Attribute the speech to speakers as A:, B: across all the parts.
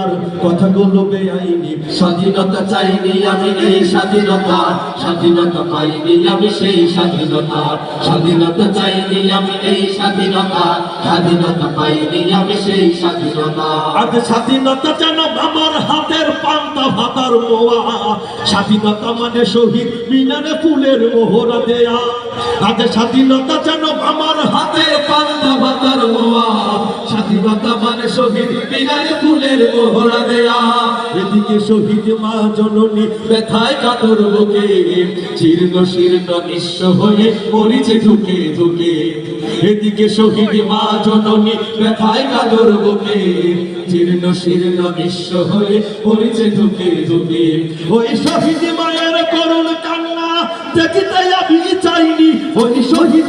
A: আর কথাগুলো বেআইনি। স্বাধীনতা চাইনি আমি এই স্বাধীনতা। স্বাধীনতা পাইনি আমি সেই স্বাধীনতা। স্বাধীনতা চাইনি আমি এই স্বাধীনতা। স্বাধীনতা পাইনি আমি সেই স্বাধীনতা। আজ স্বাধীনতা যেন আমার হাতের পান্তা ভাতার মোয়া। স্বাধীনতা মানে শহীদ মিনারে ফুলের মোহরা দেয়া। আজ স্বাধীনতা যেন আমার ঢুকে এদিকে শহীদ মা জননী ব্যথায় কাতর বুকে জীর্ণ শীর্ণ নিঃস্ব হয়ে মরিছে ঢুকে ঢুকে। ওই শহীদ মায়ের করুণ কান্না, দেখিতে আমি চাইনি, ওই শহীদ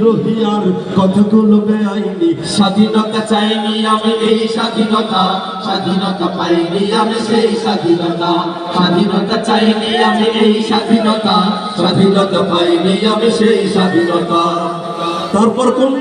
A: বিদ্রোহী আর বেআইনি। স্বাধীনতা চাইনি আমি এই স্বাধীনতা। স্বাধীনতা পাইনি আমি সেই স্বাধীনতা। স্বাধীনতা চাইনি আমি এই স্বাধীনতা। স্বাধীনতা পাইনি আমি সেই স্বাধীনতা। তারপর কোনটা?